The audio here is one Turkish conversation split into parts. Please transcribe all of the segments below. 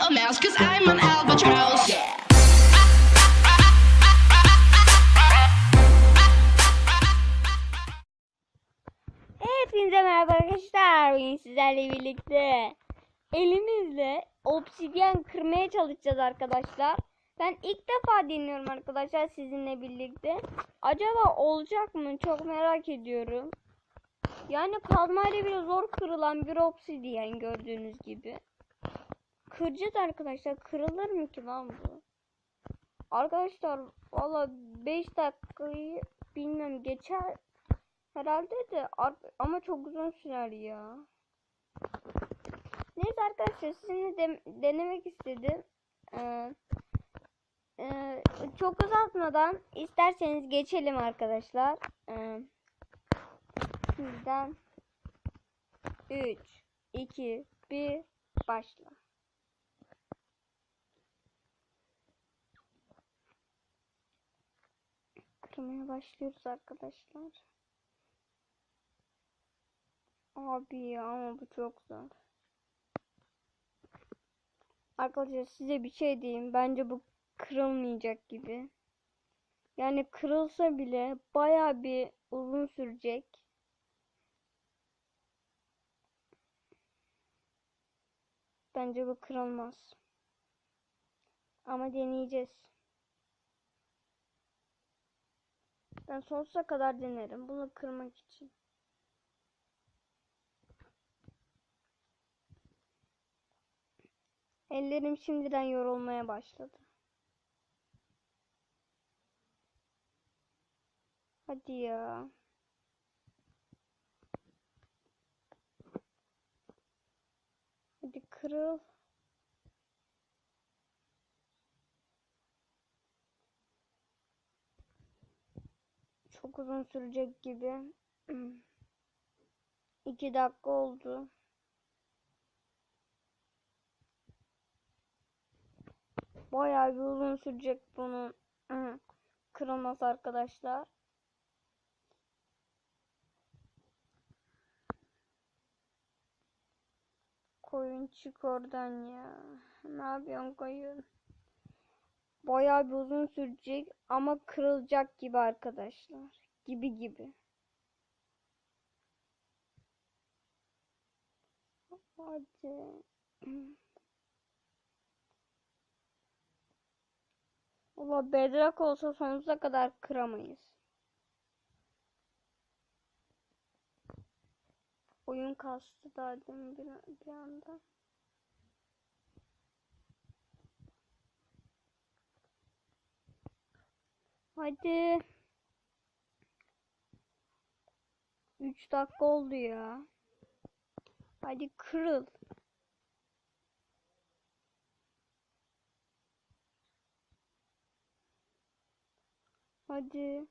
a mouse, cause I'm an albatross. Hepinize merhaba arkadaşlar. Bugün sizlerle birlikte elimizle obsidyen kırmaya çalışacağız arkadaşlar. Ben ilk defa deniyorum arkadaşlar sizinle birlikte. Acaba olacak mı? Çok merak ediyorum. Yani kazmayla bile zor kırılan bir obsidyen gördüğünüz gibi. Kıracağız arkadaşlar. Kırılır mı ki lan bu? Arkadaşlar valla 5 dakikayı bilmem geçer Herhalde de ama çok uzun sürer ya. Neyse arkadaşlar sizinle de- denemek istedim. Ee, e, çok uzatmadan isterseniz geçelim arkadaşlar. Ee, sizden 3, 2, 1 başla. Kırmaya başlıyoruz arkadaşlar. Abi ya ama bu çok zor. Arkadaşlar size bir şey diyeyim. Bence bu kırılmayacak gibi. Yani kırılsa bile baya bir uzun sürecek. Bence bu kırılmaz. Ama deneyeceğiz. Ben sonsuza kadar denerim bunu kırmak için. Ellerim şimdiden yorulmaya başladı. Hadi ya. Hadi kırıl. Çok uzun sürecek gibi. İki dakika oldu. Bayağı bir uzun sürecek bunun kırılması arkadaşlar. Koyun çık oradan ya. Ne yapıyorsun koyun? Bayağı bir uzun sürecek ama kırılacak gibi arkadaşlar. Gibi gibi. Hadi. Valla bedrak olsa sonsuza kadar kıramayız. Oyun kastı demin bir, bir anda. Hadi. 3 dakika oldu ya. Hadi kırıl. Hadi.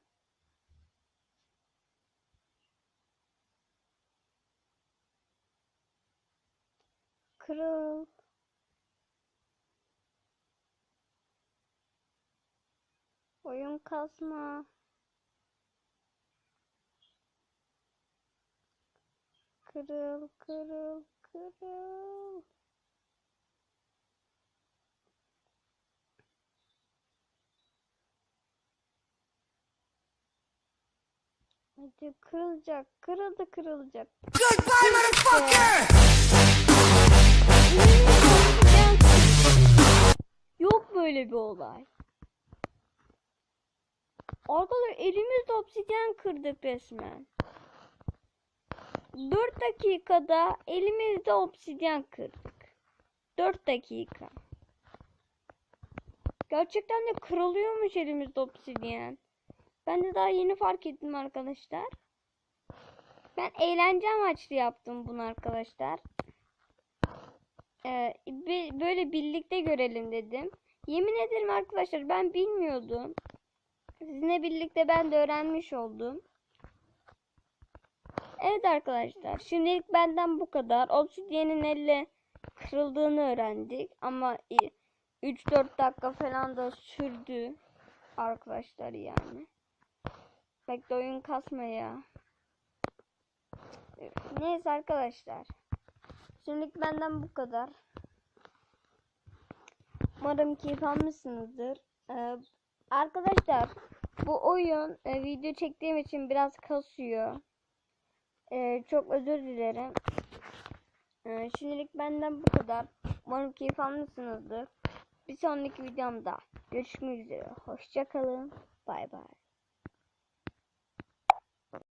Kırıl. Oyun kasma. Kırıl, kırıl, kırıl. Hadi kırılacak. Kırıldı kırılacak. Goodbye, motherfucker! Yok böyle bir olay. Arkadaşlar elimizde obsidyen kırdık resmen. 4 dakikada elimizde obsidyen kırdık. 4 dakika. Gerçekten de kırılıyormuş elimizde obsidyen. Ben de daha yeni fark ettim arkadaşlar. Ben eğlence amaçlı yaptım bunu arkadaşlar. Ee, böyle birlikte görelim dedim. Yemin ederim arkadaşlar ben bilmiyordum. Sizinle birlikte ben de öğrenmiş oldum. Evet arkadaşlar şimdilik benden bu kadar. Obsidyenin elle kırıldığını öğrendik. Ama 3-4 dakika falan da sürdü. Arkadaşlar yani. Bekle oyun kasma ya. Neyse arkadaşlar. Şimdilik benden bu kadar. Umarım keyif almışsınızdır. Ee, arkadaşlar bu oyun e, video çektiğim için biraz kasıyor. Ee, çok özür dilerim. Ee, şimdilik benden bu kadar. Umarım keyif almışsınızdır. Bir sonraki videomda görüşmek üzere. Hoşçakalın. Bay bay.